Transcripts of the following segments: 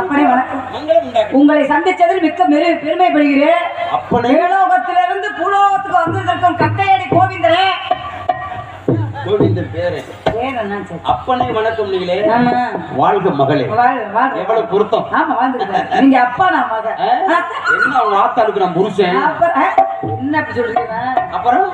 அப்பனே வணக்கம். உங்களை சந்திச்சதில் மிக்க பெரு பெருமைப்படுகிறேன். அப்பனே. மேலோகத்திலிருந்து பூலோகத்துக்கு வந்திருக்கும் கட்டையடி கோவிந்தரே கோவிந்த பேரு. அப்பனே வணக்கம் நீங்களே. வாழ்க மகளே. எவ்வளவு பொருத்தம். ஆமா நீங்க அப்பா நான் மக ஆ? என்ன அவங்க ஆத்தாளுக்கு நான் புருஷன். அப்புறம்,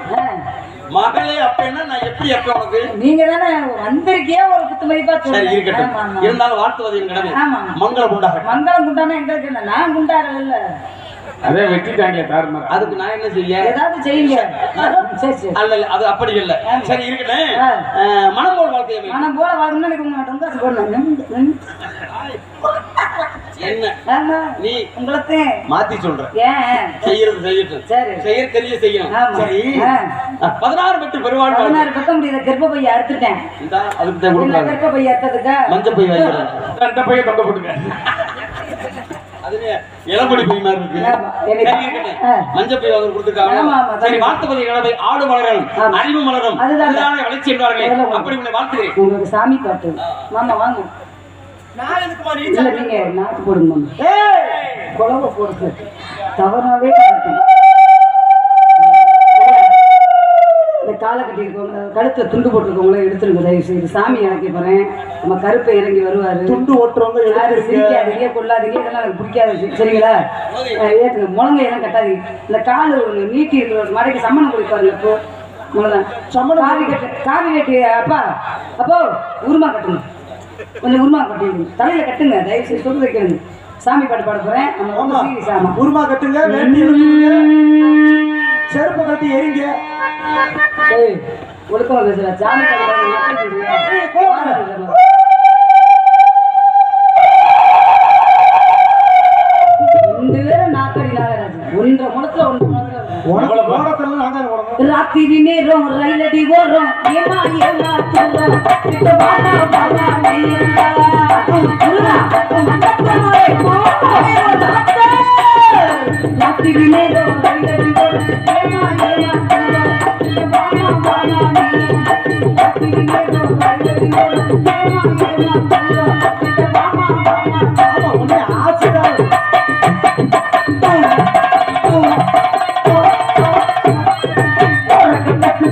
மகளே அப்பன்னா நான் எப்படி அப்ப உனக்கு? நீங்க தானே வந்திருக்கே ஒரு குத்து மதிப்பா சரி இருக்கட்டும். இருந்தாலும் வாழ்த்துவது என் கடமை. ஆமா. மங்களம் உண்டாகட்டும் மங்களம் குண்டானா எங்களுக்கு என்ன? நான் குண்டாடல இல்ல அதே வெட்டிட்டாங்களே தாறுமாறா அதுக்கு நான் என்ன செய்ய? ஏதாவது செய்யுங்க. சரி சரி. அல்ல இல்ல, அது அப்படி இல்ல. சரி இருக்கட்டும். மனம் போல் வாழ்க்கை. மனம் போல எனக்கு உங்க போடணும் என்ன? ஆமா. நீ உங்களுக்கு மாத்தி சொல்ற. ஏன்? செய்யறது செய்யட்டும் சரி. செய்ய தெரிய செய்யணும். சரி. பதினாறு பெற்று பெருவாழ் வாழ்க்கை. பதினாறு பக்கம் முடியாத கர்ப்ப பைய அறுத்துட்டேன். இந்தா, அதுக்கு தான் கர்ப்ப பைய அறுத்ததுக்கா? மஞ்சள் பை வாங்கிக்கிறேன் அந்த பையன் தொங்க போட்டுக்க அதுல இளம்படி பை மாதிரி இருக்கு. மஞ்சள் பை அவங்க கொடுத்துருக்காங்க. சரி வாழ்த்துப்பதி கிழமை ஆடு மலரும். அறிவு மலரும். அதுதான். வளர்ச்சி ஒண்ணு. அப்படி உங்களை வாழ்த்துகிறேன். உங்களுக்கு சாமி பாட்டு. மாமா வாங்க. இல்ல நீங்க நாக்கு போடுங்க மாமா. குழம்பு மாட்டேன். இந்த காலை கட்டியிருக்கவங்க கழுத்துல துண்டு போட்டிருக்கவங்கள எடுத்துருங்க தயவு செய்து சாமி இறக்கி போறேன். நம்ம கருப்பை இறங்கி வருவாரு. துண்டு ஓட்டுறவங்க யாரும் சிரிக்காதீங்க கொள்ளாதீங்க. இதெல்லாம் எனக்கு பிடிக்காது சரிங்களா? அஹ் ஏத்துங்க. முழங்கை எல்லாம் கட்டாதீங்க. இந்த காலு ஒண்ணு நீட்டி இருக்கிற ஒரு மடைக்கு சம்மணம் கொடுப்பாருங்க இப்போ. முழதான் சம்மணம் காவி கட்டு காவி கட்டி அப்பா. அப்போ உருமா கட்டுங்க. கொஞ்சம் உருமா கட்டிடுங்க தலையில கட்டுங்க தயவு செய்து சொல்லி வைக்கிறேங்க சாமி பாட்டு பாட போறேன். நம்ம ரொம்ப சீரியஸ் ஆமா. உருமா கட்டுங்க செருப்பு கட்டி எரிங்க. ஒழுக்கமா பேசுற சாமி பாட்டு राति दिने रो रही लड़ी वो रो ये माँ ये माँ, चलो। तो बाला बाला मैया तुम चला, तुम चलोए को मेरो डॉक्टर राति दिने रो रही लड़ी वो ये माँ ये माँ, चलो। तो बाला बाला मैया राति दिने रो रही लड़ी वो ये माँ ये माँ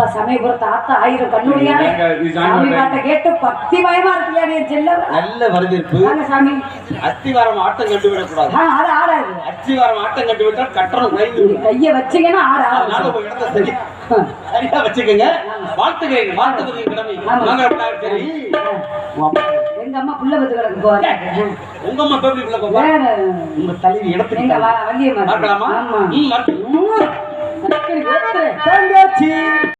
அப்பா சமயபுரத்து ஆத்தா ஆயிரம் கண்ணுடையானே. சாமி பாட்டு. கேட்டு பக்தி மயமா இருக்குல்லையா நீ செல்ல நல்ல வரவேற்பு. சாமி. அத்திவாரம் ஆட்டம் கண்டு விடக்கூடாது. ஆ ஆட ஆடாது அத்திவாரம் ஆட்டம் கண்டு விட்டால் கட்டணம் குறைந்து நீங்க கைய வச்சீங்கன்னா ஆட அதனால ஆட உங்க இடத்த சரி. சரியா வச்சுக்கோங்க. வாழ்த்துக்கிறேன். மங்களம் சரி. உங்க அம்மா- எங்க அம்மா புள்ள பத்து கிடக்கு போறாங்க உங்க அம்மா பேபி பிள்ளை வேற. உங்க தலைவி இடத்துக்கு வள்ளியம்மா. பார்க்கலாமா ஆமா. ம். தங்கச்சி.